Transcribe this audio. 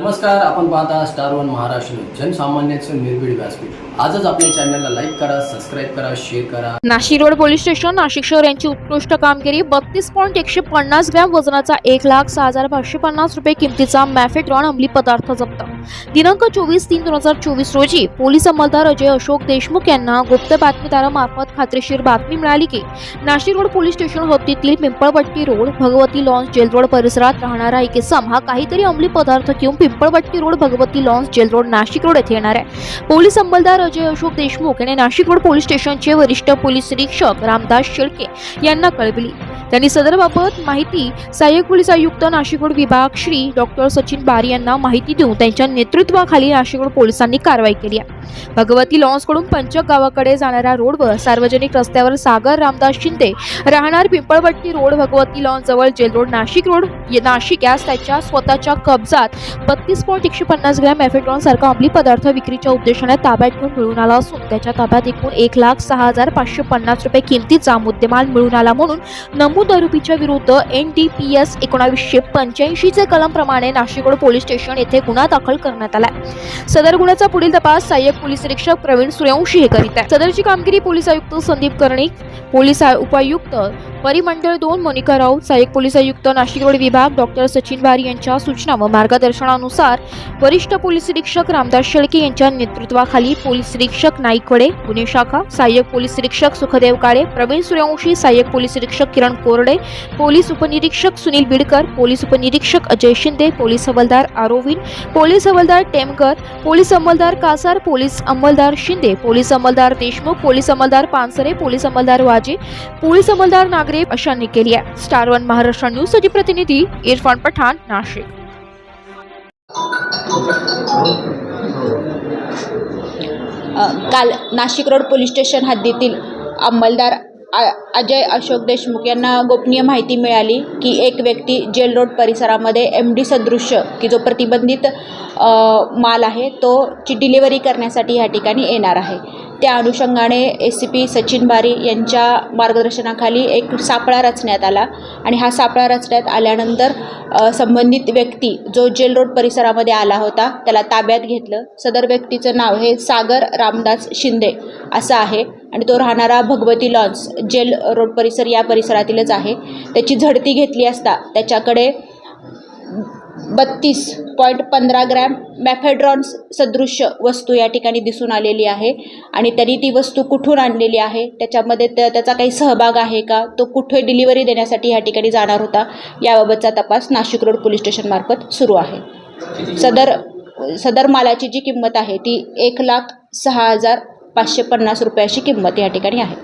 नमस्कार आपण पाहता स्टार वन महाराष्ट्र जनसामान्यांचं निर्भीड व्यासपीठ. आजच आपल्या चॅनलला लाईक करा सबस्क्राईब करा शेअर करा. Nashik road police station Nashik शहर यांची उत्कृष्ट कामगिरी बत्तीस पॉईंट एकशे पन्नास ग्रॅम वजनाचा एक लाख सहा हजार पाचशे पन्नास रुपये किमतीचा मॅफेट्रॉन अंमली पदार्थ जप्त. दिनांक चोवीस तीन दोन हजार चोवीस रोजी पोलीस अंमलदार अजय अशोक देशमुख यांना गुप्त बातमीदारामार्फत खात्रीशीर बातमी मिळाली की नाशिक रोड पोलीस स्टेशन हद्दीतील Pimpalvatti road Bhagwati lawns jail road परिसरात राहणारा एक इसम हा काहीतरी अंमली पदार्थ घेऊन Pimpalvatti road Bhagwati lawns jail road Nashik road येथे येणार आहे. पोलीस अंमलदार अजय अशोक देशमुख यांनी नाशिक रोड पोलीस स्टेशनचे वरिष्ठ पोलीस निरीक्षक रामदास शेळके यांना कळविली. त्यांनी सदरबाबत माहिती सहाय्यक पोलीस आयुक्त नाशिकोड विभाग श्री डॉक्टर सचिन बारी यांना माहिती देऊन त्यांच्या नेतृत्वाखाली नाशिकोड पोलिसांनी कारवाई केली आहे. भगवती लॉन्सकडून पंचक गावाकडे जाणाऱ्या रोडवर सार्वजनिक रस्त्यावर सागर रामदास शिंदे राहणार पिंपळपट्टी रोड भगवती लॉन्स जवळ jail road Nashik road Nashik यास त्याच्या स्वतःच्या कब्जात बत्तीस पॉईंट एकशे पन्नास ग्रॅम एफेट्रॉन सारखा अंमली पदार्थ विक्रीच्या उद्देशाने ताब्यात घेऊन मिळून आला असून त्याच्या ताब्यात एकूण एक लाख सहा हजार पाचशे पन्नास रुपये किमतीचा मुद्देमाल मिळून आला म्हणून नमूद आरोपीच्या विरुद्ध एन डी पी एस एकोणावीसशे पंच्याऐंशीचे कलमप्रमाणे नाशिक पोलीस स्टेशन येथे गुन्हा दाखल करण्यात आला सदर गुन्ह्याचा पुढील तपास सहाय्यक पोलीस निरीक्षक प्रवीण सूर्यवंशी हे करीत आहे सदरची कामगिरी पोलीस आयुक्त संदीप कर्णिक पोलीस आय- उपायुक्त परिमंडळ दोन मोनिका राऊत सहाय्यक पोलीस आयुक्त नाशिक रोड विभाग डॉक्टर सचिन भारी यांच्या सूचना व मार्गदर्शनानुसार वरिष्ठ पोलीस निरीक्षक रामदास शेळके यांच्या नेतृत्वाखाली पोलीस निरीक्षक नाईकवडे गुन्हे शाखा सहाय्यक पोलीस निरीक्षक सुखदेव काळे प्रवीण सूर्यवंशी सहाय्यक पोलीस निरीक्षक किरण कोरडे पोलीस उपनिरीक्षक सुनील बिडकर पोलीस उपनिरीक्षक अजय शिंदे पोलीस हवालदार आरोविन पोलीस हवालदार टेमकर पोलीस अंमलदार कासार पोलीस अंमलदार शिंदे पोलीस अंमलदार देशमुख पोलीस अंमलदार पानसरे पोलीस अंमलदार वाजे पोलीस अंमलदार नागरे अशांनी केली आहे. स्टार वन महाराष्ट्र न्यूजसाठी प्रतिनिधी इरफान पठाण नाशिक. काल नाशिक रोड पोलीस स्टेशन हद्दीतील अंमलदार आ अजय अशोक देशमुख यांना गोपनीय माहिती मिळाली की एक व्यक्ती जेल रोड परिसरामध्ये एम डी सदृश्य की जो प्रतिबंधित माल आहे तो ची डिलिव्हरी करण्यासाठी या ठिकाणी येणार आहे. त्या अनुषंगाने एस सी पी सचिन बारी यांच्या मार्गदर्शनाखाली एक सापळा रचण्यात आला आणि हा सापळा रचण्यात आल्यानंतर संबंधित व्यक्ती जो जेल रोड परिसरामध्ये आला होता त्याला ताब्यात घेतलं. सदर व्यक्तीचं नाव हे सागर रामदास शिंदे असं आहे. आणि तो राहणारा भगवती लॉन्स जेल रोड परिसर या परिसरातीलच आहे. त्याची झडती घेतली असता त्याच्याकडे बत्तीस पॉईंट पंधरा ग्रॅम मॅफेड्रॉन्स सदृश्य वस्तू या ठिकाणी दिसून आलेली आहे. आणि त्यांनी ती वस्तू कुठून आणलेली आहे? त्याच्यामध्ये त्या त्याचा काही सहभाग आहे का? तो कुठे डिलिव्हरी देण्यासाठी या ठिकाणी जाणार होता? याबाबतचा तपास नाशिक रोड पोलीस स्टेशनमार्फत सुरू आहे. सदर सदर मालाची जी किंमत आहे ती एक लाख सहा हजार पाचशे पन्नास रुपयाची किंमत या ठिकाणी आहे.